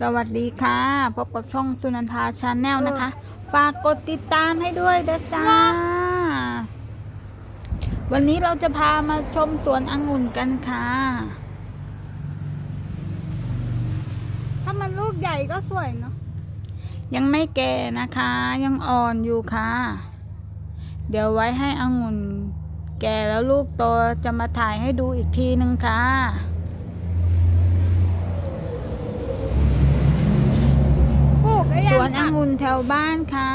สวัสดีค่ะ พบกับช่องสุนันทาชาแนลนะคะ ฝากกดติดตามให้ด้วยนะจ้า วันนี้เราจะพามาชมสวนองุ่นกันค่ะ ถ้ามันลูกใหญ่ก็สวยเนาะ ยังไม่แก่นะคะ ยังอ่อนอยู่ค่ะ เดี๋ยวไว้ให้องุ่นแก่แล้วลูกโตจะมาถ่ายให้ดูอีกทีนึงค่ะ ปลูกได้ ส ยัง วนองุ่นแถวบ้านค่ะ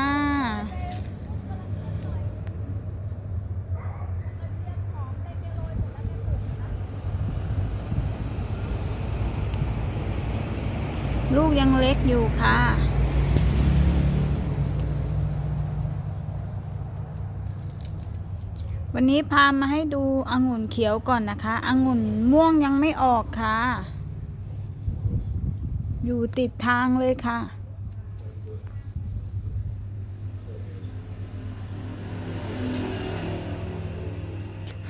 ลูกยังเล็กอยู่ค่ะวันนี้พามาให้ดูองุ่นเขียวก่อนนะคะ องุ่นม่วงยังไม่ออกค่ะ อยู่ติดทางเลยค่ะ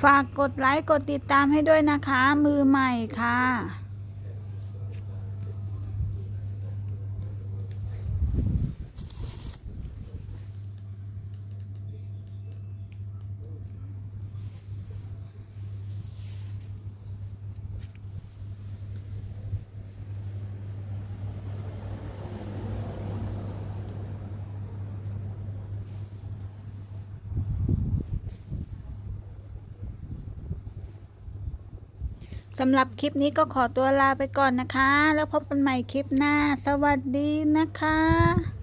ฝากกดไลค์กดติดตามให้ด้วยนะคะ มือใหม่ค่ะ สำหรับคลิปนี้ก็ขอตัวลาไปก่อนนะคะ แล้วพบกันใหม่คลิปหน้า สวัสดีนะคะ